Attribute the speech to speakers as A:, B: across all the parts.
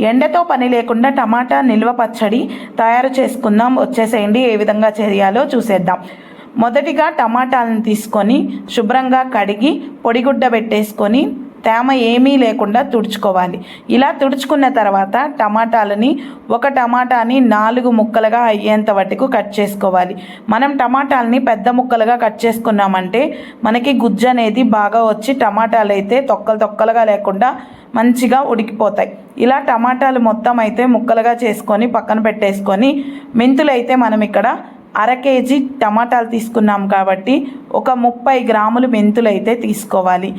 A: ఎండతో పని లేకుండా టమాటా నిల్వ పచ్చడి తయారు చేసుకుందాం. వచ్చేసేయండి. ఏ విధంగా చేయాలో చూసేద్దాం. మొదటిగా టమాటాలను తీసుకొని శుభ్రంగా కడిగి పొడిగుడ్డ పెట్టేసుకొని తేమ ఏమీ లేకుండా తుడుచుకోవాలి. ఇలా తుడుచుకున్న తర్వాత టమాటాలని ఒక టమాటాని నాలుగు ముక్కలుగా అయ్యేంత వరకు కట్ చేసుకోవాలి. మనం టమాటాలని పెద్ద ముక్కలుగా కట్ చేసుకున్నామంటే మనకి గుజ్జు అనేది బాగా వచ్చి టమాటాలు అయితే తొక్కలు తొక్కలుగా లేకుండా మంచిగా ఉడికిపోతాయి. ఇలా టమాటాలు మొత్తం అయితే ముక్కలుగా చేసుకొని పక్కన పెట్టేసుకొని మెంతులు అయితే మనం ఇక్కడ అర కేజీ టమాటాలు తీసుకున్నాం కాబట్టి ఒక ముప్పై గ్రాములు మెంతులు అయితే తీసుకోవాలి.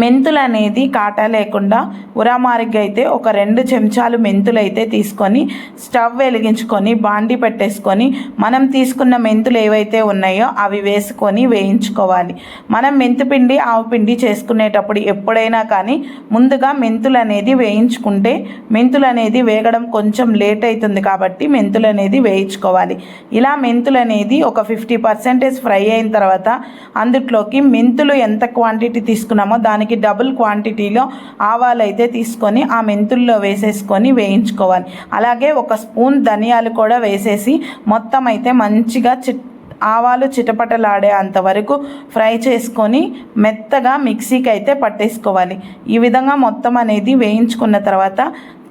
A: మెంతులు అనేది కాటా లేకుండా ఉరామారిగ్గా అయితే ఒక రెండు చెంచాలు మెంతులు అయితే తీసుకొని స్టవ్ వెలిగించుకొని బాండి పెట్టేసుకొని మనం తీసుకున్న మెంతులు ఏవైతే ఉన్నాయో అవి వేసుకొని వేయించుకోవాలి. మనం మెంతుపిండి ఆవు పిండి చేసుకునేటప్పుడు ఎప్పుడైనా కానీ ముందుగా మెంతులు అనేది వేయించుకుంటే మెంతులు అనేది వేగడం కొంచెం లేట్ అవుతుంది కాబట్టి మెంతులు అనేది వేయించుకోవాలి. ఇలా మెంతులు అనేది ఒక ఫిఫ్టీ పర్సెంటేజ్ ఫ్రై అయిన తర్వాత అందుట్లోకి మెంతులు ఎంత క్వాంటిటీ తీసుకున్నామో దానికి డబుల్ క్వాంటిటీలో ఆవాలు అయితే తీసుకొని ఆ మెంతుల్లో వేసేసుకొని వేయించుకోవాలి. అలాగే ఒక స్పూన్ ధనియాలు కూడా వేసేసి మొత్తం అయితే మంచిగా చిట్ ఆవాలు చిటపటలాడే అంతవరకు ఫ్రై చేసుకొని మెత్తగా మిక్సీకి అయితే పట్టేసుకోవాలి. ఈ విధంగా మొత్తం అనేది వేయించుకున్న తర్వాత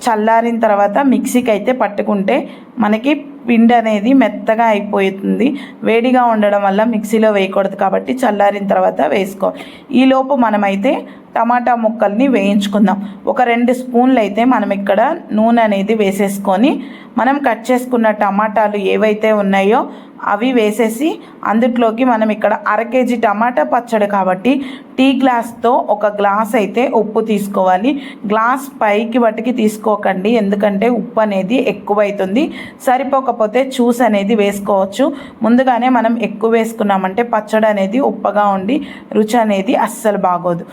A: చల్లారిన తర్వాత మిక్సీకి అయితే పట్టుకుంటే మనకి పిండి అనేది మెత్తగా అయిపోతుంది. వేడిగా ఉండడం వల్ల మిక్సీలో వేయకూడదు కాబట్టి చల్లారిన తర్వాత వేసుకోవాలి ఈలోపు మనమైతే టమాటా ముక్కల్ని వేయించుకుందాం. ఒక రెండు స్పూన్లు అయితే మనం ఇక్కడ నూనె అనేది వేసేసుకొని మనం కట్ చేసుకున్న టమాటాలు ఏవైతే ఉన్నాయో అవి వేసేసి అందుట్లోకి మనం ఇక్కడ అర కేజీ టమాటా పచ్చడి కాబట్టి టీ గ్లాస్తో ఒక గ్లాస్ అయితే ఉప్పు తీసుకోవాలి. గ్లాస్ పైకి వాటికి తీసుకోకండి. ఎందుకంటే ఉప్పు అనేది ఎక్కువైతుంది. సరిపోకపోతే జ్యూస్ అనేది వేసుకోవచ్చు. ముందుగానే మనం ఎక్కువ వేసుకున్నామంటే పచ్చడి అనేది ఉప్పగా ఉండి రుచి అనేది అస్సలు బాగోదు.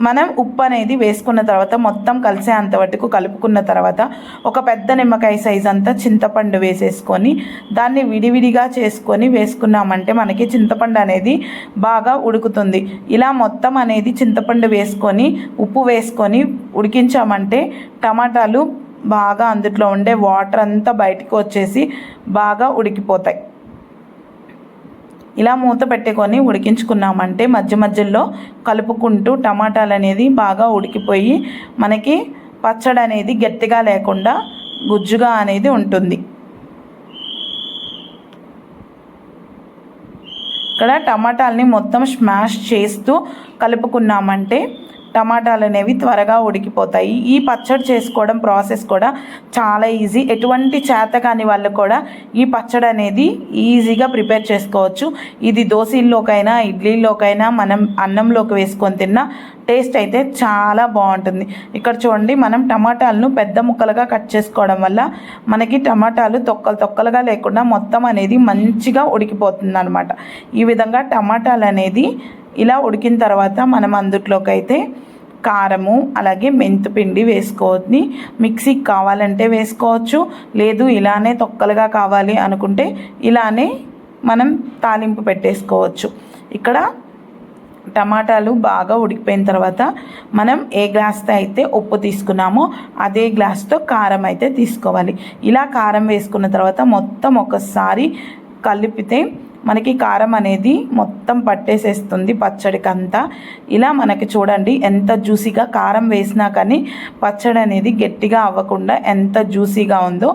A: మనం ఉప్పు అనేది వేసుకున్న తర్వాత మొత్తం కలిసే అంతవరకు కలుపుకున్న తర్వాత ఒక పెద్ద నిమ్మకాయ సైజ్ అంతా చింతపండు వేసేసుకొని దాన్ని విడివిడిగా చేసుకొని వేసుకున్నామంటే మనకి చింతపండు అనేది బాగా ఉడుకుతుంది. ఇలా మొత్తం అనేది చింతపండు వేసుకొని ఉప్పు వేసుకొని ఉడికించామంటే టమాటాలు బాగా అందుట్లో ఉండే వాటర్ అంతా బయటకు వచ్చేసి బాగా ఉడికిపోతాయి. ఇలా మూత పెట్టుకొని ఉడికించుకున్నామంటే మధ్య మధ్యలో కలుపుకుంటూ టమాటాలు అనేది బాగా ఉడికిపోయి మనకి పచ్చడి అనేది గట్టిగా లేకుండా గుజ్జుగా అనేది ఉంటుంది. ఇక్కడ టమాటాలని మొత్తం స్మాష్ చేస్తూ కలుపుకున్నామంటే టమాటాలు అనేవి త్వరగా ఉడికిపోతాయి. ఈ పచ్చడి చేసుకోవడం ప్రాసెస్ కూడా చాలా ఈజీ. ఎటువంటి చేత కాని వాళ్ళు కూడా ఈ పచ్చడి అనేది ఈజీగా ప్రిపేర్ చేసుకోవచ్చు. ఇది దోశల్లోకైనా ఇడ్లీలోకైనా మనం అన్నంలోకి వేసుకొని తిన్నా టేస్ట్ అయితే చాలా బాగుంటుంది. ఇక్కడ చూడండి మనం టమాటాలను పెద్ద ముక్కలుగా కట్ చేసుకోవడం వల్ల మనకి టమాటాలు తొక్కలు తొక్కలుగా లేకుండా మొత్తం అనేది మంచిగా ఉడికిపోతుంది అనమాట ఈ విధంగా టమాటాలు అనేది ఇలా ఉడికిన తర్వాత మనం అందుట్లోకి అయితే కారము అలాగే మెంతిపిండి వేసుకోవద్ది మిక్సీకి కావాలంటే వేసుకోవచ్చు లేదు ఇలానే తొక్కలుగా కావాలి అనుకుంటే ఇలానే మనం తాలింపు పెట్టేసుకోవచ్చు. ఇక్కడ టమాటాలు బాగా ఉడికిపోయిన తర్వాత మనం ఏ గ్లాస్తో అయితే ఉప్పు తీసుకున్నామో అదే గ్లాస్తో కారం అయితే తీసుకోవాలి. ఇలా కారం వేసుకున్న తర్వాత మొత్తం ఒకసారి కలిపితే మనకి కారం అనేది మొత్తం పట్టేసేస్తుంది పచ్చడికి అంతా ఇలా మనకి చూడండి ఎంత జ్యూసీగా కారం వేసినా కానీ పచ్చడి అనేది గట్టిగా అవ్వకుండా ఎంత జ్యూసీగా ఉందో.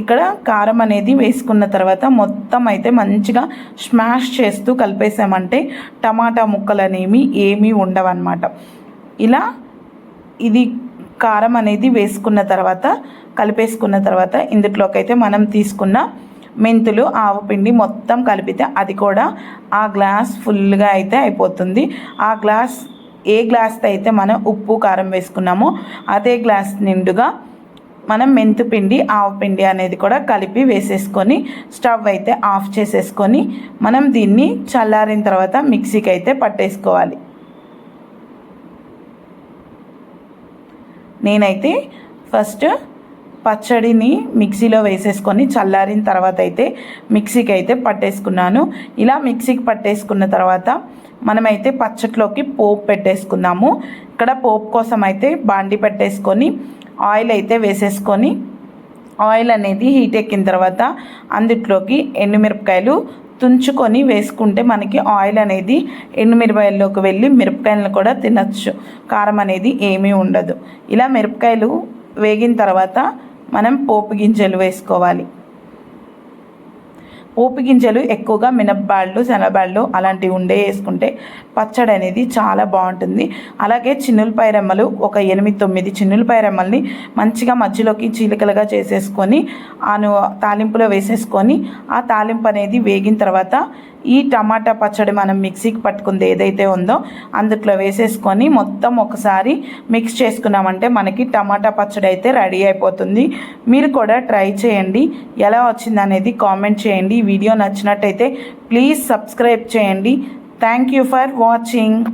A: ఇక్కడ కారం అనేది వేసుకున్న తర్వాత మొత్తం అయితే మంచిగా స్మాష్ చేస్తూ కలిపేసామంటే టమాటా ముక్కలు అనేవి ఏమీ ఉండవన్నమాట. ఇలా ఇది కారం అనేది వేసుకున్న తర్వాత కలిపేసుకున్న తర్వాత ఇందులోకి అయితే మనం తీసుకున్న మెంతులు ఆవు పిండి మొత్తం కలిపితే అది కూడా ఆ గ్లాస్ ఫుల్గా అయితే అయిపోతుంది. ఆ గ్లాస్ ఏ గ్లాస్తో అయితే మనం ఉప్పు కారం వేసుకున్నామో అదే గ్లాస్ నిండుగా మనం మెంతుపిండి ఆవు పిండి అనేది కూడా కలిపి వేసేసుకొని స్టవ్ అయితే ఆఫ్ చేసేసుకొని మనం దీన్ని చల్లారిన తర్వాత మిక్సీకి అయితే పట్టేసుకోవాలి. నేనైతే ఫస్ట్ పచ్చడిని మిక్సీలో వేసేసుకొని చల్లారిన తర్వాత అయితే మిక్సీకి అయితే పట్టేసుకున్నాను. ఇలా మిక్సీకి పట్టేసుకున్న తర్వాత మనమైతే పచ్చట్లోకి పోపు పెట్టేసుకుందాము. ఇక్కడ పోపు కోసం అయితే బాండి పెట్టేసుకొని ఆయిల్ అయితే వేసేసుకొని ఆయిల్ అనేది హీట్ ఎక్కిన తర్వాత అందుట్లోకి ఎండుమిరపకాయలు తుంచుకొని వేసుకుంటే మనకి ఆయిల్ అనేది ఎండుమిరపకాయల్లోకి వెళ్ళి మిరపకాయలను కూడా తినచ్చు. కారం అనేది ఏమీ ఉండదు. ఇలా మిరపకాయలు వేగిన తర్వాత మనం పోపు గింజలు వేసుకోవాలి. పోపు గింజలు ఎక్కువగా మినప్పాళ్ళు శనగబాళ్ళు అలాంటివి ఉండే వేసుకుంటే పచ్చడి అనేది చాలా బాగుంటుంది. అలాగే చిన్నులపాయ రెమ్మలు ఒక ఎనిమిది తొమ్మిది చిన్నులపాయ రెమ్మల్ని మంచిగా మధ్యలోకి చీలికలుగా చేసేసుకొని ఆను తాలింపులో వేసేసుకొని ఆ తాలింపు అనేది వేగిన తర్వాత ఈ టమాటా పచ్చడి మనం మిక్సీకి పట్టుకుంది ఏదైతే ఉందో అందుట్లో వేసేసుకొని మొత్తం ఒకసారి మిక్స్ చేసుకున్నామంటే మనకి టమాటా పచ్చడి అయితే రెడీ అయిపోతుంది. మీరు కూడా ట్రై చేయండి. ఎలా వచ్చింది అనేది కామెంట్ చేయండి. వీడియో నచ్చినట్టయితే ప్లీజ్ సబ్స్క్రైబ్ చేయండి. Thank you for watching